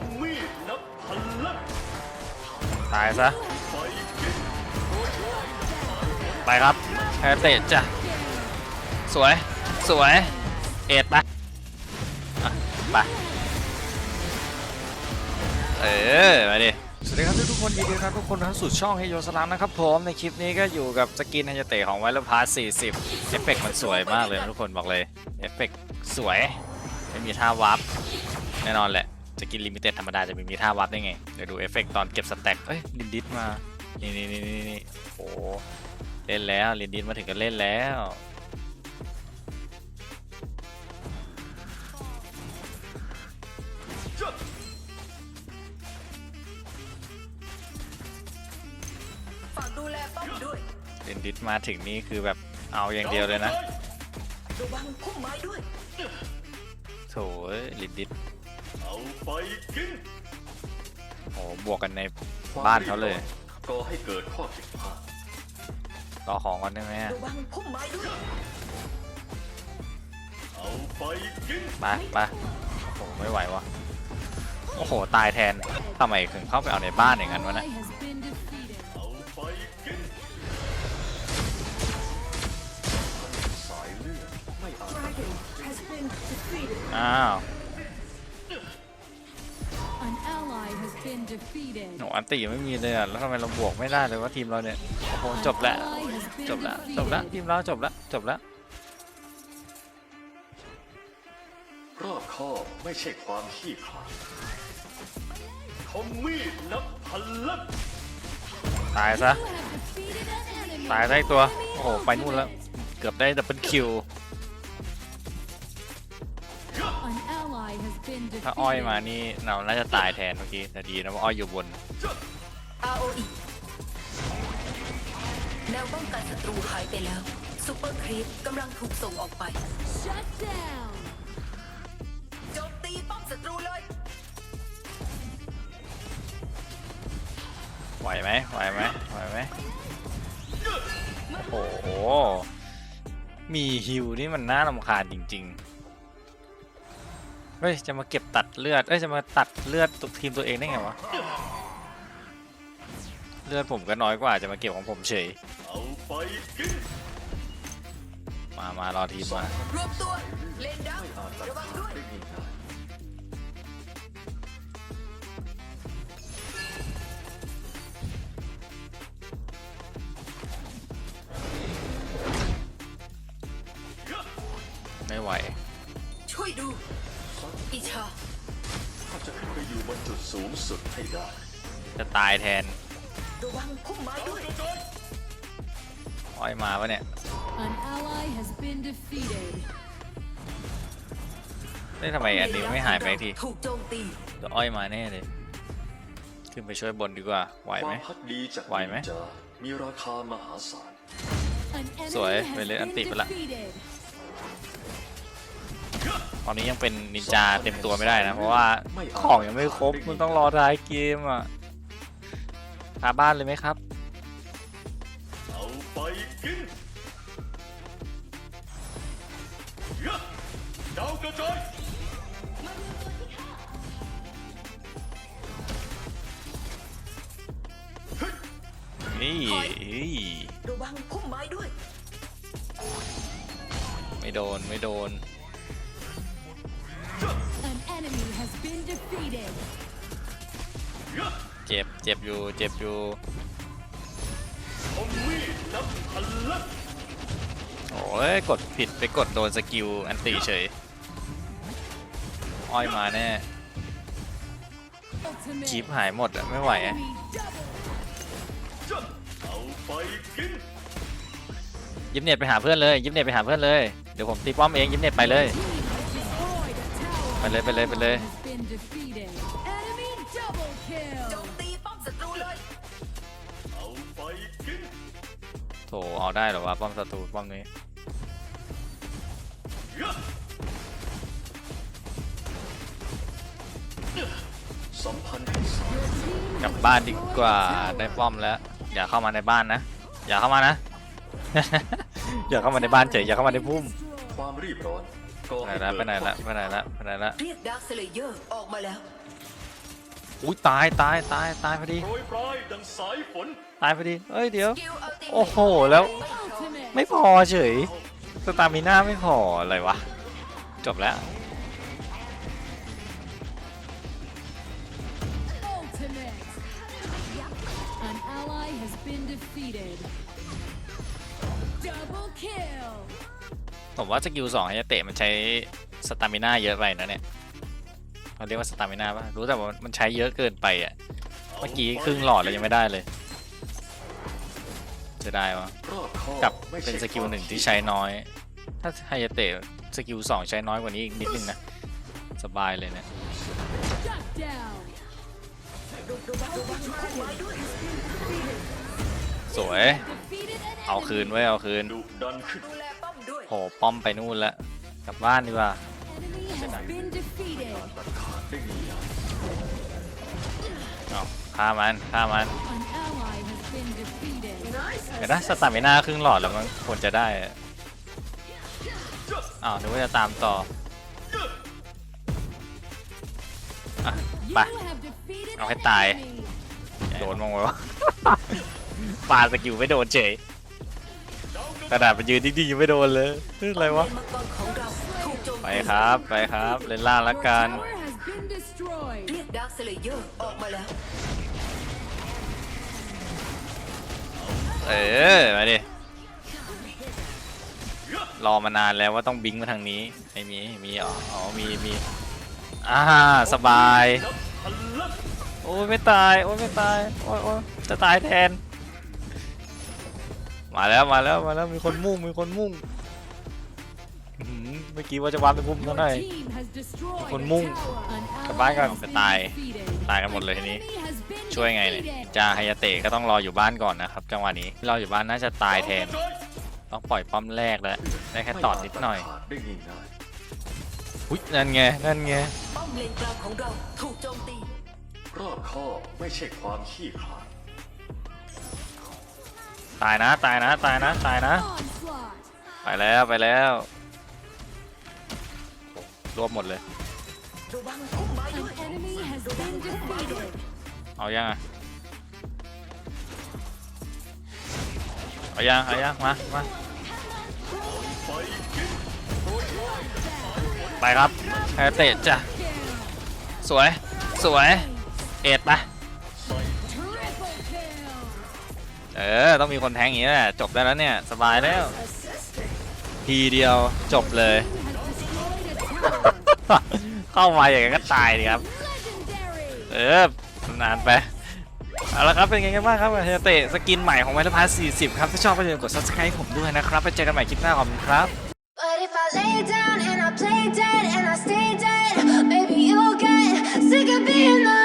มมีดนับพันเล่มตายซะไฟกินไปครับแอตเตจ้ะ สวย สวย เอ็ดไปอะไป เออ มาดิ สวัสดีครับทุกคนยินดีครับทุกคนเข้าสู่ช่องให้โยสลามนะครับผมในคลิปนี้ก็อยู่กับสกินไฮยาเตะของไวเลพาร์40 เอฟเฟกต์มันสวยมากเลยนะทุกคนบอกเลย เอฟเฟกต์สวย ไม่มีท่าวาร์ปแน่นอนแหละ กินลิมิเต็ดธรรมดาจะไม่มีท่าวาร์ปได้ไง เดี๋ยวดูเอฟเฟกต์ตอนเก็บสแต็กเอ้ยลินดิสมา นี่นี่นี่นี่โอ้เล่นแล้วลินดิสมาถึงก็เล่นแล้วลินดิสมาถึงนี่คือแบบเอาอย่างเดียวเลยนะระวังพุ่มไม้ด้วยโถเอ้ยลินดิส เอาไฟกินโอ้บวกกันในบ้านเขาเลยก็ให้เกิดข้อผิดพลาดรอของก่อนได้ไหมอะระวังพุ่มไม้ด้วยเอาไฟกินไปไปโอ้โหไม่ไหววะโอ้โหตายแทนทำไมถึงเข้าไปเอาในบ้านอย่างนั้นวะนะ has been defeated. เอาไฟกินสายเลือดไม่อาจ has been defeated อ้าว หนูอันตีไม่มีเลยอะแล้วทำไมเราบวกไม่ได้เลยว่าทีมเราเนี่ย โอ้โห จบแล้ว จบแล้ว จบแล้ว ทีมเราจบแล้ว จบแล้ว รอบคอบไม่ใช่ความขี้ขลาดคมมีดนับพันเล่มตายซะ You have defeated an enemy. ตายได้ตัว โอ้โห ไปนู่นแล้ว เกือบได้ดับเบิลคิว ถ้าอ้อยมา defeated. นี่เราน่าจะตายแทนเมื่อกี้แต่ดีนะว่าอ้อยอยู่บน ROE แนวป้องกันศัตรูหายไปแล้วซูเปอร์ครีปกำลังถูกส่งออกไป Shut down. โจมตีป้อมศัตรูเลย ไหวไหมไหวไหมไหวไหมโอ้โห มีฮิวนี่มันน่ารำคาญจริง ๆ เฮ้ย จะมาเก็บตัดเลือด เอ้ย จะมาตัดเลือดตุกทีมตัวเองได้ไงวะ เลือดผมก็น้อยกว่า จะมาเก็บของผมเฉย เอาไฟกินมา มารอทีมมารวมตัวเลนดังระวังด้วยไม่ไหว ช่วยดู อิชาๆถ้าจะขึ้นไปอยู่บนจุดสูงสุดให้ได้ จะตายแทนระวังพุ่มไม้ด้วย อ้อยมาปะเนี่ย An ally has been defeated. ได้ทำไมอันนี้ไม่หายไปทีถูกโจมตีเดี๋ยวอ้อยมาแน่เลย ขึ้นไปช่วยบนดีกว่า ไหวคไหม วามพักดีจากไหวไหม นินจามีราคามหาศาล An enemy สวย has ไปเลยอัน been ติไปละ defeated. ตอนนี้ยังเป็นนินจาเต็มตัวไม่ได้นะ เพราะว่าของยังไม่ครบมันต้องรอท้ายเกมอะคาบ้านเลยไหมครับ เอาไฟกินยะดาวกระจายนี่เฮ้ยระวังพุ่มไม้ด้วย ไม่โดน ไม่โดน จ็บเจ็บอยู่เจ็บอยู่โอ้ยกดผิดไปกดโดนสกิลอันตีเฉย อ้อยมาแน่คลิปหายหมดอะไม่ไหวอะ Enemy double. จัดเอาไฟกินยิบเน็ตไปหาเพื่อนเลยยิบเน็ตไปหาเพื่อนเลย เดี๋ยวผมตีป้อมเองยิบเน็ตไปเลยไปเลยไปเลยไปเลย Has been defeated. Enemy double โจ kill. มตีป้อมศัตรูเลย เอาไฟกินโถเอาได้เหรอวะป้อมศัตรูป้อมนี้ยะสัมพันธ์ที่สาม Your team กลับ has บ้านดีกว่า destroyed a ได้ tower. ป้อมแล้ว อย่าเข้ามาในบ้านนะ อย่าเข้ามานะ อย่าเข้ามาในบ้านเฉยอย่าเข้ามาในพุ่ม Destroyed. ความรีบร้อนก็ไปไหนให้ละเกิดไปไหนละข้อผิดไปไหนละไปไหนละเรียกดาร์คสเลเยอร์ออกมาแล้ว อุ้ยตายตายตายตายพอดี โปรยปลายดังสายฝนตายพอดีเอ้ยเดี๋ยวกิลอัลติเมทโอ้โหแล้ว Ultimate. ไม่พอเฉยสตามิน่าไม่พออะไรวะ จบแล้ว Ultimate. An ally has been defeated. Double kill. ผมว่าสกิลสองไฮยาเตะมันใช้สตามิน่าเยอะไปนะเนี่ย เขาเรียกว่าสตามิน่าป่ะ รู้แต่ว่ามันใช้เยอะเกินไปอะ เมื่อกี้ครึ่งหลอดเลยยังไม่ได้เลยจะได้วะรอบคอบกับไม่เป็นใช่สกิลหนึ่งที่ใช้น้อย ถ้าไฮยาเตะสกิลสองใช้น้อยกว่านี้อีกนิดนึงนะ สบายเลยเนี่ย Shut down. สวย Defeated an เอาคืน enemy. ไว้ยเอาคืนดุดันขึ้นดูแลป้อมด้วยโหป้อมไปนู่นแล้วกลับบ้านดีกว่า Enemy has been defeated. ตัดขาดได้ดีอย่างเอาฆ่ามันฆ่ามัน An ally has been defeated. เดี๋ยวนะสตามิน่าครึ่งหลอดแล้วมันควรจะได้อะอ้าวนึกว่าจะตามต่ออะ You ไป have defeated เอา an ให้ตาย enemy. โดนมั้งวะ ปาสกิลไม่โดนเฉยกระดาษไปยืนดิ้งๆยังไม่โดนเลยอะไรวะ มังกรของเรา ไปตีครับ ไปครับ เล่นล่างละ Your กัน tower has been destroyed. เรียกดาร์คเซเลเยอร์ออกมาแล้ว เออ มาดิ รอมานานแล้วว่าต้องบิงมาทางนี้ไม่มี มีอ๋ออ๋อมี มี อ่า สบายพลังโอ้ยไม่ตาย โอ้ยไม่ตาย โอ้ยโอ้ยจะตายแทน มาแล้ว มาแล้ว มาแล้ว มีคนมุ่ง มีคนมุ่งอื้อหือ เมื่อกี้ว่าจะวางเป็นมุม Your เท่าไหร่ team has destroyed คน a มุ่ง tower. An กลับบ้านก่อน ally has ไป been ตาย defeated. ตายกันหมดเลยที An นี้ enemy has been ช่วยไงเนี่ย defeated. จาไฮยาเตะก็ต้องรออยู่บ้านก่อนนะครับจังหวะนี้รออยู่บ้านน่าจะตายแทน ต้องปล่อยป้อมแรกแล้วได้แค่ตอดนิดหน่อยไม่าตัขาดได้ง่ายอุ้ยนั่นไงนั่นไงป้อมเลนกลางของเราถูกโจมตีๆรอบคอบไม่ใช่ความขี้ขลาดตายนะตายนะตายนะตายนะ Onslaught. ไปแล้วไปแล้ว รวบหมดเลย An enemy has been defeated. เอายังอะเอายังเอายังมามาไปครับไฮเตะจ้ะสวยสวยเอ็ดไป Triple kill. เออ ต้องมีคนแทงอย่างนี้แหละจบได้แล้วเนี่ย สบายแล้ว ทีเดียวจบเลย เข้ามาอย่างนี้ก็ตายดีครับ เออนานไป เอาละครับ เป็นไงกันบ้างครับกับเฮเตสกินใหม่ของไวท์พาร์40 ครับ ถ้าชอบก็อย่าลืมกด subscribe ผมด้วยนะครับ ไปเจอกันใหม่คลิปหน้าขอบคุณครับ sick of being the